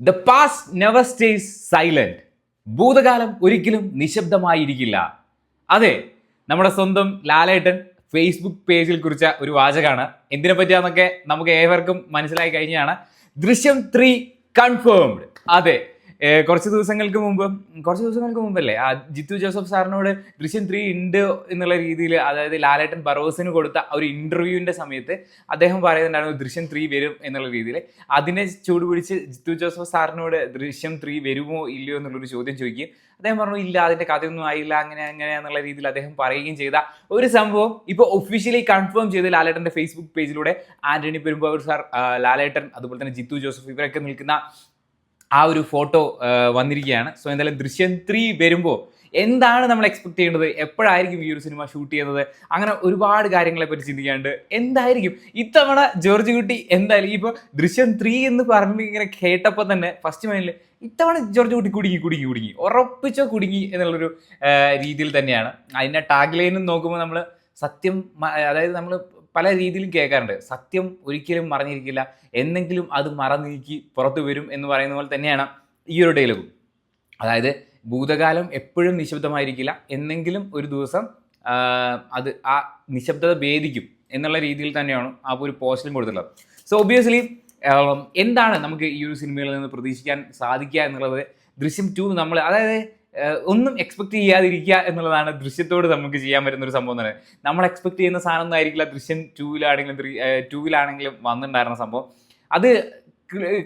The past never stays silent ഭൂതകാലം ഒരിക്കലും നിശബ്ദമായിരിക്കില്ല. അതെ നമ്മുടെ സ്വന്തം ലാലേട്ടൻ ഫേസ്ബുക്ക് പേജിൽ കുറിച്ച ഒരു വാചകമാണ്. എന്തിനെ പറ്റിയാന്നൊക്കെ നമുക്ക് ഏവർക്കും മനസ്സിലായി കഴിഞ്ഞാണ്. ദൃശ്യം ത്രീ കൺഫേംഡ് അതെ കുറച്ച് ദിവസങ്ങൾക്ക് മുമ്പ് കുറച്ച് ദിവസങ്ങൾക്ക് മുമ്പല്ലേ? ആ ജിത്തു ജോസഫ് സാറിനോട് ദൃശ്യം ത്രീ ഉണ്ട് എന്നുള്ള രീതിയിൽ അതായത് ലാലേട്ടൻ ബറോസിന് കൊടുത്ത ഒരു ഇന്റർവ്യൂവിന്റെ സമയത്ത് അദ്ദേഹം പറയുന്നുണ്ടായിരുന്നു ദൃശ്യം ത്രീ വരും എന്നുള്ള രീതിയിൽ. അതിനെ ചൂടുപിടിച്ച് ജിത്തു ജോസഫ് സാറിനോട് ദൃശ്യം ത്രീ വരുമോ ഇല്ലയോ എന്നുള്ളൊരു ചോദ്യം ചോദിക്കുകയും അദ്ദേഹം പറഞ്ഞു ഇല്ല അതിന്റെ കഥയൊന്നും ആയില്ല അങ്ങനെ അങ്ങനെ എന്നുള്ള രീതിയിൽ അദ്ദേഹം പറയുകയും ചെയ്ത ഒരു സംഭവം ഇപ്പോൾ ഒഫീഷ്യലി കൺഫേം ചെയ്ത് ലാലേട്ടന്റെ ഫേസ്ബുക്ക് പേജിലൂടെ ആന്റണി പെരുമ്പാവൂർ സാർ ലാലേട്ടൻ അതുപോലെ തന്നെ ജിത്തു ജോസഫ് ഇവരൊക്കെ നിൽക്കുന്ന ആ ഒരു ഫോട്ടോ വന്നിരിക്കുകയാണ്. സോ എന്തായാലും ദൃശ്യം ത്രീ വരുമ്പോൾ എന്താണ് നമ്മൾ എക്സ്പെക്ട് ചെയ്യേണ്ടത്? എപ്പോഴായിരിക്കും ഈ ഒരു സിനിമ ഷൂട്ട് ചെയ്യുന്നത്? അങ്ങനെ ഒരുപാട് കാര്യങ്ങളെ പറ്റി ചിന്തിക്കാണ്ട് എന്തായിരിക്കും? ഇത്തവണ ജോർജ് കുട്ടി എന്തായാലും ഇപ്പോൾ ദൃശ്യം ത്രീ എന്ന് പറഞ്ഞ് ഇങ്ങനെ കേട്ടപ്പോൾ തന്നെ ഫസ്റ്റ് മൈൻഡിൽ ഇത്തവണ ജോർജ് കുട്ടി കുടുങ്ങി കുടുങ്ങി കുടുങ്ങി. ഉറപ്പിച്ചോ കുടുങ്ങി എന്നുള്ളൊരു രീതിയിൽ തന്നെയാണ്. അതിന്റെ ടാഗ് ലൈനും നോക്കുമ്പോൾ നമ്മൾ സത്യം അതായത് നമ്മൾ പല രീതിയിലും കേൾക്കാറുണ്ട്. സത്യം ഒരിക്കലും മറഞ്ഞിരിക്കില്ല. എന്നെങ്കിലും അത് മറന്നീക്കി പുറത്തു വരും എന്ന് പറയുന്ന പോലെ തന്നെയാണ് ഈ ഒരു ഡയലോഗും അതായത് ഭൂതകാലം എപ്പോഴും നിശബ്ദമായിരിക്കില്ല. എന്നെങ്കിലും ഒരു ദിവസം അത് ആ നിശബ്ദത ഭേദിക്കും എന്നുള്ള രീതിയിൽ തന്നെയാണ് ആ ഒരു പോസ്റ്റിലും കൊടുത്തിട്ടുള്ളത്. സോ ഒബിയസ്ലി എന്താണ് നമുക്ക് ഈ ഒരു സിനിമയിൽ നിന്ന് പ്രതീക്ഷിക്കാൻ സാധിക്കുക എന്നുള്ളത് ദൃശ്യം ടു നമ്മൾ അതായത് ഒന്നും എക്സ്പെക്ട് ചെയ്യാതിരിക്കുക എന്നുള്ളതാണ് ദൃശ്യത്തോട് നമുക്ക് ചെയ്യാൻ പറ്റുന്ന ഒരു സംഭവം തന്നെ. നമ്മൾ എക്സ്പെക്ട് ചെയ്യുന്ന സാധനം ഒന്നും ആയിരിക്കില്ല. ദൃശ്യം ടൂവിലാണെങ്കിലും ടൂവിലാണെങ്കിലും വന്നിട്ടുണ്ടായിരുന്ന സംഭവം. അത്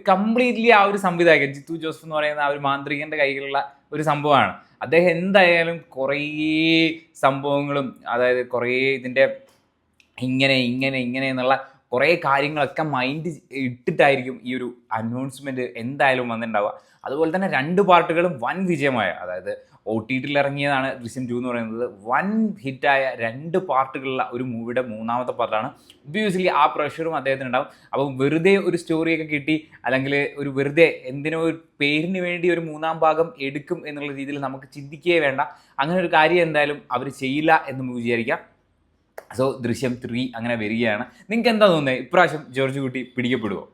കംപ്ലീറ്റ്ലി ആ ഒരു സംവിധായകൻ ജിത്തു ജോസഫ് എന്ന് പറയുന്ന ആ ഒരു മാന്ത്രികന്റെ കയ്യിലുള്ള ഒരു സംഭവമാണ്. അദ്ദേഹം എന്തായാലും കുറേ സംഭവങ്ങളും അതായത് കുറേ ഇതിന്റെ ഇങ്ങനെ ഇങ്ങനെ ഇങ്ങനെ എന്നുള്ള കുറേ കാര്യങ്ങളൊക്കെ മൈൻഡ് ഇട്ടിട്ടായിരിക്കും ഈ ഒരു അനൗൺസ്മെന്റ് എന്തായാലും വന്നിട്ടുണ്ടാവുക. അതുപോലെ തന്നെ രണ്ട് പാർട്ടുകളും വൻ വിജയമായ അതായത് ഒ ടി ടിയിൽ ഇറങ്ങിയതാണ് ദൃശ്യം ടു എന്ന് പറയുന്നത്. വൻ ഹിറ്റായ രണ്ട് പാർട്ടുകളുള്ള ഒരു മൂവിയുടെ മൂന്നാമത്തെ പാർട്ടാണ്. ഒബ്വിയസ്ലി ആ പ്രഷറും അദ്ദേഹത്തിന് ഉണ്ടാവും. അപ്പം വെറുതെ ഒരു സ്റ്റോറിയൊക്കെ കിട്ടി അല്ലെങ്കിൽ ഒരു വെറുതെ എന്തിനോ ഒരു പേരിന് വേണ്ടി ഒരു മൂന്നാം ഭാഗം എടുക്കും എന്നുള്ള രീതിയിൽ നമുക്ക് ചിന്തിക്കുകയേ വേണ്ട. അങ്ങനെ ഒരു കാര്യം എന്തായാലും അവർ ചെയ്യില്ല എന്ന് വിചാരിക്കാം. സോ ദൃശ്യം ത്രീ അങ്ങനെ വരികയാണ്. നിങ്ങൾക്ക് എന്താ തോന്നുന്നത് ഇപ്രാവശ്യം ജോർജ് കുട്ടി പിടിക്കപ്പെടുമോ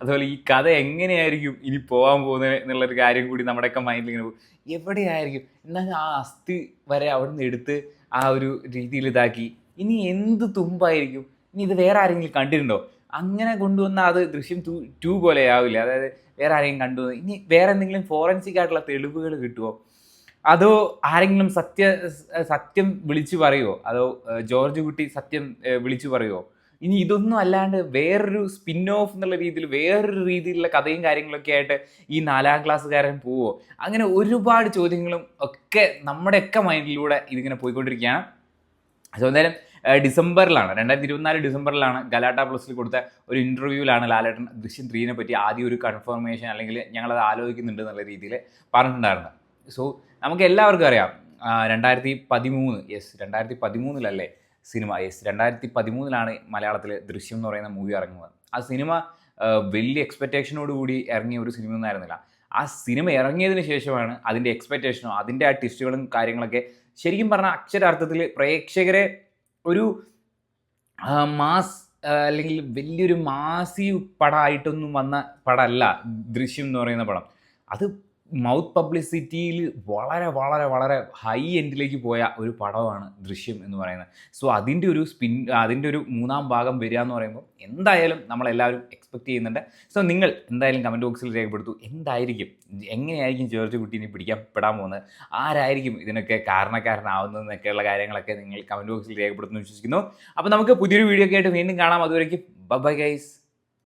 അതുപോലെ ഈ കഥ എങ്ങനെയായിരിക്കും ഇനി പോകാൻ പോകുന്നത് എന്നുള്ളൊരു കാര്യം കൂടി നമ്മുടെയൊക്കെ മൈൻഡിൽ ഇങ്ങനെ പോകും. എവിടെയായിരിക്കും? എന്നാൽ ആ അസ്ഥി വരെ അവിടുന്ന് എടുത്ത് ആ ഒരു രീതിയിൽ ഇതാക്കി. ഇനി എന്ത് തുമ്പായിരിക്കും? ഇനി ഇത് വേറെ ആരെങ്കിലും കണ്ടിട്ടുണ്ടോ? അങ്ങനെ കൊണ്ടുവന്ന അത് ദൃശ്യം ടു ടു പോലെ ആവില്ല. അതായത് വേറെ ആരെങ്കിലും കണ്ടുവന്നു ഇനി വേറെ എന്തെങ്കിലും ഫോറൻസിക് ആയിട്ടുള്ള തെളിവുകൾ കിട്ടുമോ അതോ ആരെങ്കിലും സത്യ സത്യം വിളിച്ചു പറയുമോ അതോ ജോർജ് കുട്ടി സത്യം വിളിച്ചു പറയുമോ ഇനി ഇതൊന്നും അല്ലാണ്ട് വേറൊരു സ്പിൻ ഓഫ് എന്നുള്ള രീതിയിൽ വേറൊരു രീതിയിലുള്ള കഥയും കാര്യങ്ങളൊക്കെ ആയിട്ട് ഈ നാലാം ക്ലാസ്സുകാരൻ പോവോ? അങ്ങനെ ഒരുപാട് ചോദ്യങ്ങളും ഒക്കെ നമ്മുടെയൊക്കെ മൈൻഡിലൂടെ ഇതിങ്ങനെ പോയിക്കൊണ്ടിരിക്കുകയാണ്. സോ എന്തായാലും ഡിസംബറിലാണ് രണ്ടായിരത്തി ഇരുപത്തിനാല് ഡിസംബറിലാണ് ഗലാട്ട പ്ലസിൽ കൊടുത്ത ഒരു ഇന്റർവ്യൂവിലാണ് ലാലേട്ടൻ ദൃശ്യം ത്രീനെ പറ്റി ആദ്യം ഒരു കൺഫർമേഷൻ അല്ലെങ്കിൽ ഞങ്ങളത് ആലോചിക്കുന്നുണ്ട് എന്നുള്ള രീതിയിൽ പറഞ്ഞിട്ടുണ്ടായിരുന്നത്. സോ നമുക്ക് എല്ലാവർക്കും അറിയാം. രണ്ടായിരത്തി പതിമൂന്ന് യെസ് രണ്ടായിരത്തി പതിമൂന്നിലല്ലേ സിനിമ? യെസ് രണ്ടായിരത്തി പതിമൂന്നിലാണ് മലയാളത്തിൽ ദൃശ്യം എന്ന് പറയുന്ന മൂവി ഇറങ്ങുന്നത്. ആ സിനിമ വലിയ എക്സ്പെക്റ്റേഷനോടുകൂടി ഇറങ്ങിയ ഒരു സിനിമ ഒന്നും ആയിരുന്നില്ല. ആ സിനിമ ഇറങ്ങിയതിന് ശേഷമാണ് അതിന്റെ എക്സ്പെക്റ്റേഷനോ അതിന്റെ ആ ട്വിസ്റ്റുകളും കാര്യങ്ങളൊക്കെ ശരിക്കും പറഞ്ഞാൽ അക്ഷരാർത്ഥത്തിൽ പ്രേക്ഷകരെ ഒരു മാസ് അല്ലെങ്കിൽ വലിയൊരു മാസീവ് പടമായിട്ടൊന്നും വന്ന പടമല്ല ദൃശ്യം എന്ന് പറയുന്ന പടം. അത് മൗത്ത് പബ്ലിസിറ്റിയിൽ വളരെ വളരെ വളരെ ഹൈ എൻഡിലേക്ക് പോയ ഒരു പടമാണ് ദൃശ്യം എന്ന് പറയുന്നത്. സോ അതിന്റെ ഒരു സ്പിൻ അതിന്റെ ഒരു മൂന്നാം ഭാഗം വരിക എന്ന് പറയുമ്പോൾ എന്തായാലും നമ്മളെല്ലാവരും എക്സ്പെക്ട് ചെയ്യുന്നുണ്ട്. സോ നിങ്ങൾ എന്തായാലും കമന്റ് ബോക്സിൽ രേഖപ്പെടുത്തു. എന്തായിരിക്കും? എങ്ങനെയായിരിക്കും ജോർജ് കുട്ടീനെ പിടിക്കാൻ പെടാൻ പോകുന്നത്? ആരായിരിക്കും ഇതിനൊക്കെ കാരണക്കാരനാവുന്നതെന്നൊക്കെയുള്ള കാര്യങ്ങളൊക്കെ നിങ്ങൾ കമന്റ് ബോക്സിൽ രേഖപ്പെടുത്തുന്നു വിശ്വസിക്കുന്നു. അപ്പോൾ നമുക്ക് പുതിയൊരു വീഡിയോ ഒക്കെ ആയിട്ട് വീണ്ടും കാണാം. അതുവരേക്കും ബൈ ഗൈസ്